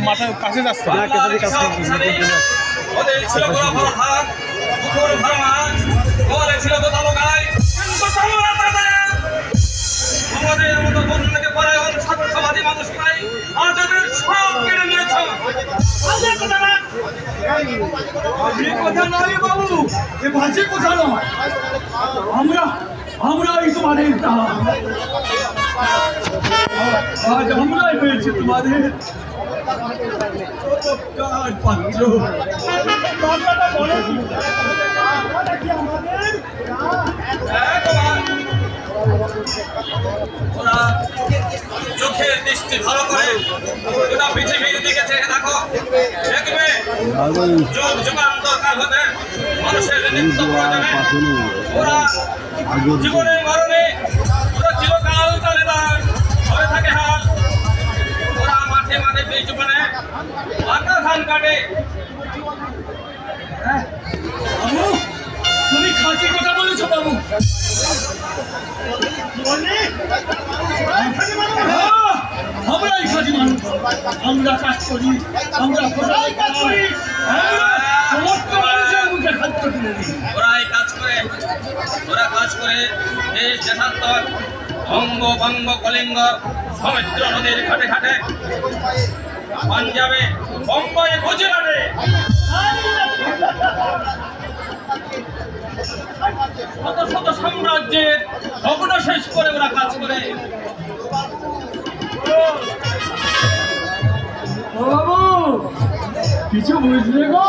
মাথার কাছে যাচ্ছে? না কেসারি কাজ করতেছে ওদের ছিল বড় হাত পুকুর ভরা মাছ ওদের ছিল কোথাও গায়ে কিন্তু তোমরা তাদের আমাদের মতো বন্ধুকে পরে ছাত্রবাদী মানুষ নাই আজ ওদের সব কেড়ে নিয়েছ। আমাদের কথা না। এ কথা নয় বাবু এ বাজে কথা নয়। আমরা আমরা তোমাদের আজ আমরাই হয়েছে তোমাদের। চোখের দৃষ্টি ভালো করে। গোটা পৃথিবীর দিকে চেয়ে দেখো দেখবে যুগ যুগান্তর কাল হতে মানুষের নিত্য প্রয়োজনে। ওরা জীবনে মরণে ওরা চিরকাল চলে যায় হয়ে থাকে হাল। ওরা মাঠে মাঠে বীজ জীবনে ধান কাটে। বাবু তুমি খাঁটি কথা বলেছ বাবু। হ্যাঁ, আমরাই খাঁটি মানুষ। আমরা কাজ করি আমরা ফসল কাজ করি। সমস্ত মানুষের মুখে খাদ্য তুলে দিই। ওরা এই কাজ করে ওরা কাজ করে দেশ দেশান্তর বঙ্গ বঙ্গ কলিঙ্গ। সমুদ্র নদীর ঘাটে। ঘাটে পাঞ্জাবে বোম্বাই গুজরাটে। শত শত সাম্রাজ্যের ভগ্ন শেষ করে ওরা কাজ করে। বাবু কিছু বুঝলে গো?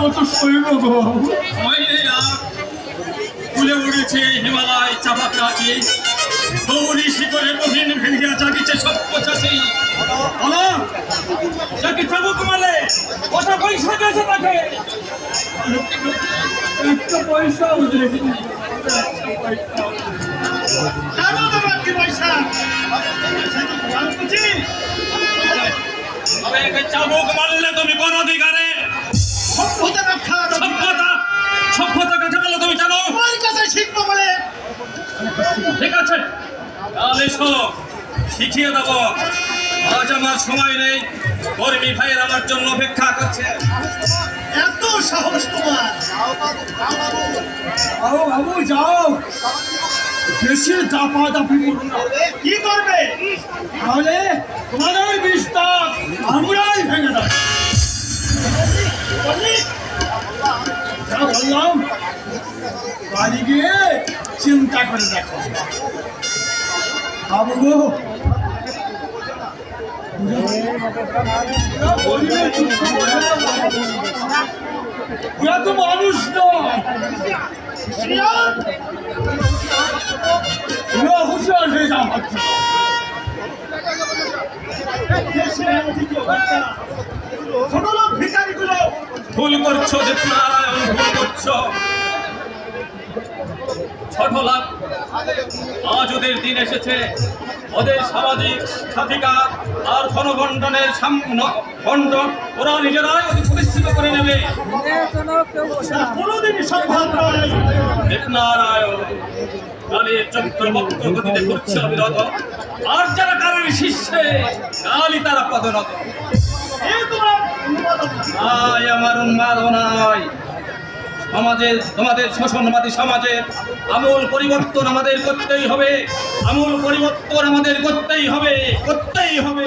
কত সইব গো ফুলে উড়েছে হিমালয় চাপা প্রাচী গৌরী শিখরে মহিন ভেঙিয়া জাগিছে সব পচাছি হলো যাকে চাবুক মালে কত পয়সা দিয়েছে তাকে? একটা চাবুক মারলে তুমি কোন অধিকারে ঠিক আছে? তাহলে এসো শিখিয়ে দেবো। আজ আমার সময় নেই কর্মী ভাইয়ের আমার জন্য অপেক্ষা করছে। এত সাহস তোমার। যাও বাবু যাও বেশি দাপা দাপি করবে কি করবে? তাহলে তোমাদের বিস্তার বললাম বাড়ি গিয়ে চিন্তা করে দেখো বাবু গো। ওরা তো মানুষ ভুল করছ দেবনারায়ণ ভুল করছ। ছোট লাভ আজ ওদের দিন এসেছে। ওদের সামাজিক স্বাধিকার আর ধনবন্টনের বন্টন ওরা নিজেরাই প্রতিষ্ঠিত করে নেবে। কোনোদিনই সম্ভব নয় দেবনারায়ণ কালের চক্রবক্র গতিতে করছে অবিরত। আর যারা কালের শিষ্যে কালই তারা পদনত উন্মাদনা নয় সমাজের, তোমাদের শোষণবাদী সমাজের আমূল পরিবর্তন আমাদের করতেই হবে। আমূল পরিবর্তন আমাদের করতেই হবে করতেই হবে।